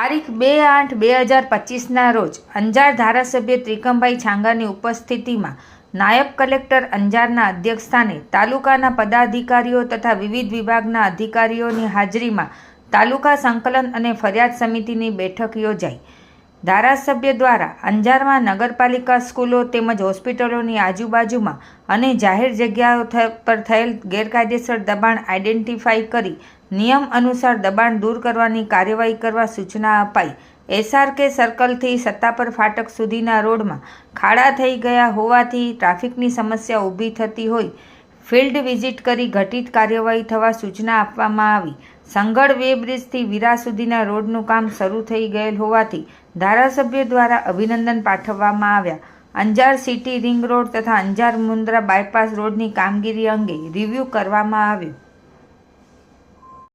તારીખ બે આઠ બે હજાર પચીસના રોજ અંજાર ધારાસભ્ય ત્રિકમભાઈ છાંગાની ઉપસ્થિતિમાં નાયબ કલેક્ટર અંજારના અધ્યક્ષસ્થાને તાલુકાના પદાધિકારીઓ તથા વિવિધ વિભાગના અધિકારીઓની હાજરીમાં તાલુકા સંકલન અને ફરિયાદ સમિતિની બેઠક યોજાઈ. ધારાસભ્ય દ્વારા અંજારમાં નગરપાલિકા સ્કૂલો તેમજ હોસ્પિટલોની આજુબાજુમાં અને જાહેર જગ્યાઓ પર થયેલ ગેરકાયદેસર દબાણ આઇડેન્ટિફાઈ કરી નિયમ અનુસાર દબાણ દૂર કરવાની કાર્યવાહી કરવા સૂચના અપાઈ. એસઆરકે સર્કલથી સત્તાપર ફાટક સુધીના રોડમાં ખાડા થઈ ગયા હોવાથી ટ્રાફિકની સમસ્યા ઊભી થતી હોય ફિલ્ડ વિઝિટ કરી ઘટિત કાર્યવાહી થવા સૂચના આપવામાં આવી. સંગળ વે બ્રિજથી વીરા સુધીના રોડનું કામ શરૂ થઈ ગયેલ હોવાથી ધારાસભ્ય દ્વારા અભિનંદન પાઠવવામાં આવ્યા. અંજાર સિટી રિંગ રોડ તથા અંજાર મુન્દ્રા બાયપાસ રોડની કામગીરી અંગે રિવ્યૂ કરવામાં આવ્યું.